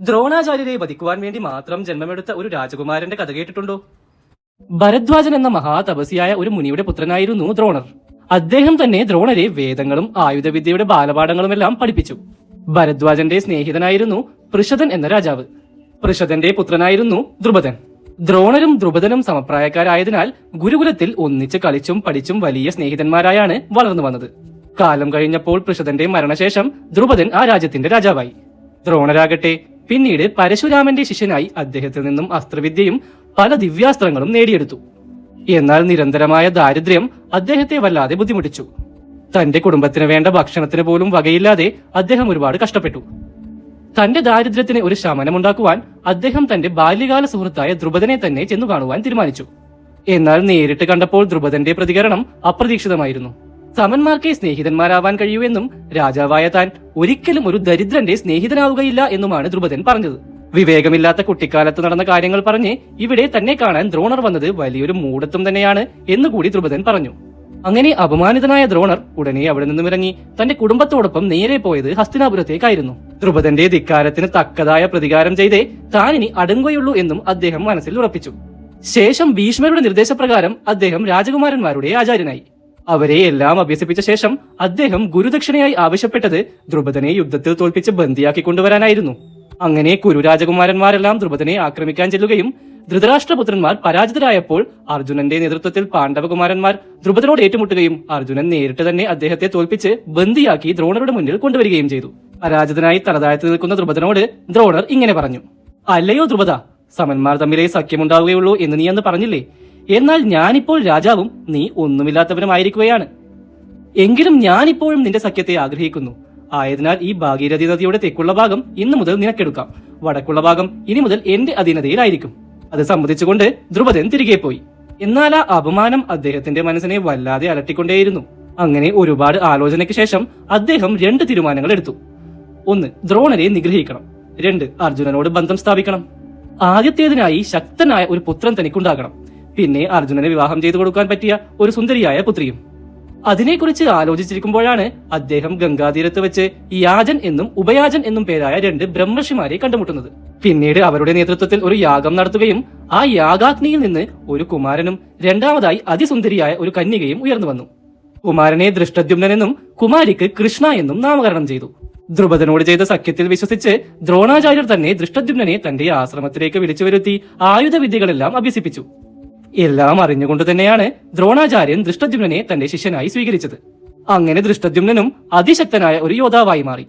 ദ്രോണാചാര്യരെ വധിക്കുവാൻ വേണ്ടി മാത്രം ജന്മമെടുത്ത ഒരു രാജകുമാരന്റെ കഥ കേട്ടിട്ടുണ്ടോ? ഭരദ്വാജൻ എന്ന മഹാതപസിയായ ഒരു മുനിയുടെ പുത്രനായിരുന്നു ദ്രോണർ. അദ്ദേഹം തന്നെ ദ്രോണരെ വേദങ്ങളും ആയുധവിദ്യയുടെ ബാലപാഠങ്ങളും എല്ലാം പഠിപ്പിച്ചു. ഭരദ്വാജന്റെ സ്നേഹിതനായിരുന്നു പൃഷദൻ എന്ന രാജാവ്. പൃഷദന്റെ പുത്രനായിരുന്നു ദ്രുപദൻ. ദ്രോണരും ദ്രുപദനും സമപ്രായക്കാരായതിനാൽ ഗുരുകുലത്തിൽ ഒന്നിച്ച് കളിച്ചും പഠിച്ചും വലിയ സ്നേഹിതന്മാരായാണ് വളർന്നു വന്നത്. കാലം കഴിഞ്ഞപ്പോൾ പൃഷദന്റെ മരണശേഷം ദ്രുപദൻ ആ രാജ്യത്തിന്റെ രാജാവായി. ദ്രോണരാകട്ടെ പിന്നീട് പരശുരാമന്റെ ശിഷ്യനായി അദ്ദേഹത്തിൽ നിന്നും അസ്ത്രവിദ്യയും പല ദിവ്യാസ്ത്രങ്ങളും നേടിയെടുത്തു. എന്നാൽ നിരന്തരമായ ദാരിദ്ര്യം അദ്ദേഹത്തെ വല്ലാതെ ബുദ്ധിമുട്ടിച്ചു. തന്റെ കുടുംബത്തിന് വേണ്ട ഭക്ഷണത്തിന് പോലും വകയില്ലാതെ അദ്ദേഹം ഒരുപാട് കഷ്ടപ്പെട്ടു. തന്റെ ദാരിദ്ര്യത്തിന് ഒരു ശമനമുണ്ടാക്കുവാൻ അദ്ദേഹം തന്റെ ബാല്യകാല സുഹൃത്തായ ദ്രുപദനെ തന്നെ ചെന്നു കാണുവാൻ തീരുമാനിച്ചു. എന്നാൽ നേരിട്ട് കണ്ടപ്പോൾ ദ്രുപദന്റെ പ്രതികരണം അപ്രതീക്ഷിതമായിരുന്നു. സമന്മാർക്കേ സ്നേഹിതന്മാരാവാൻ കഴിയൂ എന്നും രാജാവായ താൻ ഒരിക്കലും ഒരു ദരിദ്രന്റെ സ്നേഹിതനാവുകയില്ല എന്നുമാണ് ദ്രുപദൻ പറഞ്ഞത്. വിവേകമില്ലാത്ത കുട്ടിക്കാലത്ത് നടന്ന കാര്യങ്ങൾ പറഞ്ഞ് ഇവിടെ തന്നെ കാണാൻ ദ്രോണർ വന്നത് വലിയൊരു മൂടത്വം തന്നെയാണ് എന്നുകൂടി ദ്രുപദൻ പറഞ്ഞു. അങ്ങനെ അപമാനിതനായ ദ്രോണർ ഉടനെ അവിടെ നിന്നും ഇറങ്ങി തന്റെ കുടുംബത്തോടൊപ്പം നേരെ പോയത് ഹസ്തിനാപുരത്തേക്കായിരുന്നു. ദ്രുപദന്റെ ധിക്കാരത്തിന് തക്കതായ പ്രതികാരം ചെയ്തേ താനിനി അടങ്ങുകയുള്ളൂ എന്നും അദ്ദേഹം മനസ്സിൽ ഉറപ്പിച്ചു. ശേഷം ഭീഷ്മരുടെ നിർദ്ദേശപ്രകാരം അദ്ദേഹം രാജകുമാരന്മാരുടെ ആചാര്യനായി. അവരെ എല്ലാം അഭ്യസിപ്പിച്ച ശേഷം അദ്ദേഹം ഗുരുദക്ഷിണയായി ആവശ്യപ്പെട്ടത് ദ്രുപദനെ യുദ്ധത്തിൽ തോൽപ്പിച്ച് ബന്ദിയാക്കി കൊണ്ടുവരാനായിരുന്നു അങ്ങനെ കുരു രാജകുമാരന്മാരെല്ലാം ദ്രുപദനെ ആക്രമിക്കാൻ ചെല്ലുകയും ധൃതരാഷ്ട്രപുത്രന്മാർ പരാജിതരായപ്പോൾ അർജുനന്റെ നേതൃത്വത്തിൽ പാണ്ഡവകുമാരന്മാർ ദ്രുപദനോട് ഏറ്റുമുട്ടുകയും അർജുനൻ നേരിട്ട് തന്നെ അദ്ദേഹത്തെ തോൽപ്പിച്ച് ബന്ദിയാക്കി ദ്രോണരുടെ മുന്നിൽ കൊണ്ടുവരികയും ചെയ്തു. പരാജിതനായി തലതാഴ്ത്തി നിൽക്കുന്ന ദ്രുപദനോട് ദ്രോണർ ഇങ്ങനെ പറഞ്ഞു അല്ലയോ ദ്രുപദ സമന്മാർ തമ്മിലേ സഖ്യമുണ്ടാവുകയുള്ളൂ എന്ന് നീ അന്ന് പറഞ്ഞില്ലേ? എന്നാൽ ഞാനിപ്പോൾ രാജാവും നീ ഒന്നുമില്ലാത്തവനുമായിരിക്കുകയാണ്. എങ്കിലും ഞാനിപ്പോഴും നിന്റെ സഖ്യത്തെ ആഗ്രഹിക്കുന്നു. ആയതിനാൽ ഈ ഭാഗീരഥി നദിയുടെ തെക്കുള്ള ഭാഗം ഇന്നു മുതൽ നിനക്കെടുക്കാം. വടക്കുള്ള ഭാഗം ഇനി മുതൽ എന്റെ അധീനതയിലായിരിക്കും. അത് സമ്മതിച്ചുകൊണ്ട് ധ്രുപദൻ തിരികെ പോയി. എന്നാൽ ആ അപമാനം അദ്ദേഹത്തിന്റെ മനസ്സിനെ വല്ലാതെ അലട്ടിക്കൊണ്ടേയിരുന്നു. അങ്ങനെ ഒരുപാട് ആലോചനയ്ക്ക് ശേഷം അദ്ദേഹം രണ്ട് തീരുമാനങ്ങൾ എടുത്തു. ഒന്ന് ദ്രോണരെ നിഗ്രഹിക്കണം. രണ്ട് അർജുനനോട് ബന്ധം സ്ഥാപിക്കണം. ആദ്യത്തേതിനായി ശക്തനായ ഒരു പുത്രൻ തനിക്കുണ്ടാകണം. പിന്നെ അർജുനനെ വിവാഹം ചെയ്തു കൊടുക്കാൻ പറ്റിയ ഒരു സുന്ദരിയായ പുത്രിയും. അതിനെക്കുറിച്ച് ആലോചിച്ചിരിക്കുമ്പോഴാണ് അദ്ദേഹം ഗംഗാതീരത്ത് വെച്ച് യാജൻ എന്നും ഉപയാജൻ എന്നും പേരായ രണ്ട് ബ്രഹ്മർഷിമാരെ കണ്ടുമുട്ടുന്നത്. പിന്നീട് അവരുടെ നേതൃത്വത്തിൽ ഒരു യാഗം നടത്തുകയും ആ യാഗാഗ്നിയിൽ നിന്ന് ഒരു കുമാരനും രണ്ടാമതായി അതിസുന്ദരിയായ ഒരു കന്യകയും ഉയർന്നു വന്നു. കുമാരനെ ദൃഷ്ടദ്യുമ്നൻ എന്നും കുമാരിക്ക് കൃഷ്ണ എന്നും നാമകരണം ചെയ്തു. ദ്രുപദനോട് ചെയ്ത സഖ്യത്തിൽ വിശ്വസിച്ച് ദ്രോണാചാര്യർ തന്നെ ദൃഷ്ടദ്യുമ്നനെ തന്റെ ആശ്രമത്തിലേക്ക് വിളിച്ചു വരുത്തി ആയുധവിദ്യകളെല്ലാം അഭ്യസിപ്പിച്ചു. എല്ലാം അറിഞ്ഞുകൊണ്ട് തന്നെയാണ് ദ്രോണാചാര്യൻ ദൃഷ്ടദ്യുമ്നെ തന്റെ ശിഷ്യനായി സ്വീകരിച്ചത്. അങ്ങനെ ദൃഷ്ടദ്യുമ്നും അതിശക്തനായ ഒരു യോദ്ധാവായി മാറി.